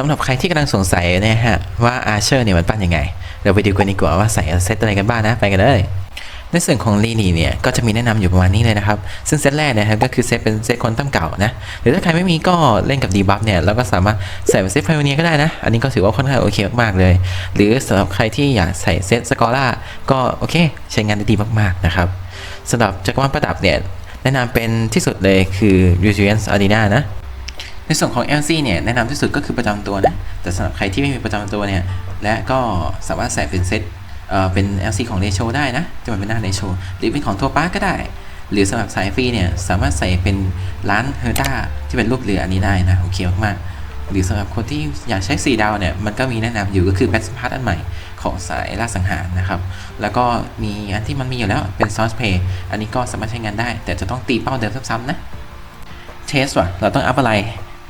สำหรับใครที่กำลังสงสัยนะฮะว่าอาร์เชอร์เนี่ยมันปั้นยังไง เราไปดูกันดีกว่าว่าใส่เซตอะไรกันบ้างนะไปกันเลยในส่วนของลีนีเนี่ยก็จะมีแนะนำอยู่ประมาณนี้เลยนะครับ ซึ่งเซตแรกนะครับก็คือเซตเป็นเซตคนตั้มเก่านะหรือถ้าใครไม่มีก็เล่นกับดีบัฟเนี่ยเราก็สามารถใส่เป็นเซตไพโอเนียก็ได้นะ อันนี้ก็ถือว่าค่อนข้างโอเคมากๆเลย หรือสำหรับใครที่อยากใส่เซตสกอร่าก็โอเค ใช้งานได้ดีมากๆนะครับสำหรับจักรวาลประดับเนี่ยแนะนำเป็นที่สุดเลยคือ r e s i l i e n c e Arena นะ ในส่วนของ LC เนี่ยแนะนำที่สุดก็คือประจำตัวนะ แต่สำหรับใครที่ไม่มีประจำตัวเนี่ย และก็สามารถใส่เป็นเซตเอ่อเป็น LC ของเ a โชได้นะจะมาเป็นหน้าเ a โชหรือเป็นของทัวร์ปาก็ได้ หรือสำหรับสายฟรีเนี่ยสามารถใส่เป็นร้านเฮอร์ต้าที่เป็นรูปเรืออันนี้ได้นะโอเคมากๆหรือสำหรับคนที่อยากใช้4ดาวเนี่ยมันก็มีแนะนำอยู่ก็คือแบทสพาร์ตอันใหม่ของสายล่าสังหารนะครับ แล้วก็มีอันที่มันมีอยู่แล้วเป็นซอสเพย์อันนี้ก็สามารถใช้งานได้ แต่จะต้องตีเป้าเดิมซ้ำๆนะเทสว่ะเราต้องอัพอะไร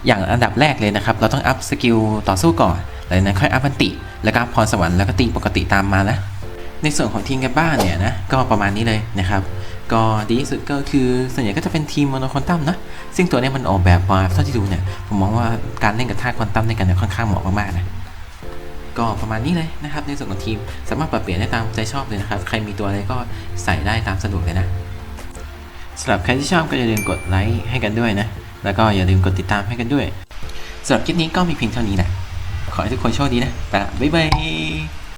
อย่างอันดับแรกเลยนะครับ เราต้องอัพสกิลต่อสู้ก่อนหลังนั้นค่อยอัพอันติ แล้วก็อัพพรสวรรค์แล้วก็ตีปกติตามมานะ ในส่วนของทีมกันบ้านเนี่ยนะ ก็ประมาณนี้เลยนะครับ ก็ดีที่สุดก็คือส่วนใหญ่ก็จะเป็นทีมโมโนคอนตัมนะ ซึ่งตัวนี้มันออกแบบมาเท่าที่ดูเนี่ย ผมมองว่าการเล่นกับท่าควอนตัมในกันเนี่ยค่อนข้างเหมาะมากๆนะก็ประมาณนี้เลยนะครับ ในส่วนของทีมสามารถปรับเปลี่ยนได้ตามใจชอบเลยนะครับ ใครมีตัวอะไรก็ใส่ได้ตามสะดวกเลยนะสำหรับใครที่ชอบก็อย่าลืมกดไลค์ให้กันด้วยนะ แล้วก็อย่าลืมกดติดตามให้กันด้วยสำหรับคลิปนี้ก็มีเพียงเท่านี้นะ ขอให้ทุกคนโชคดีนะ ไปละบ๊ายบาย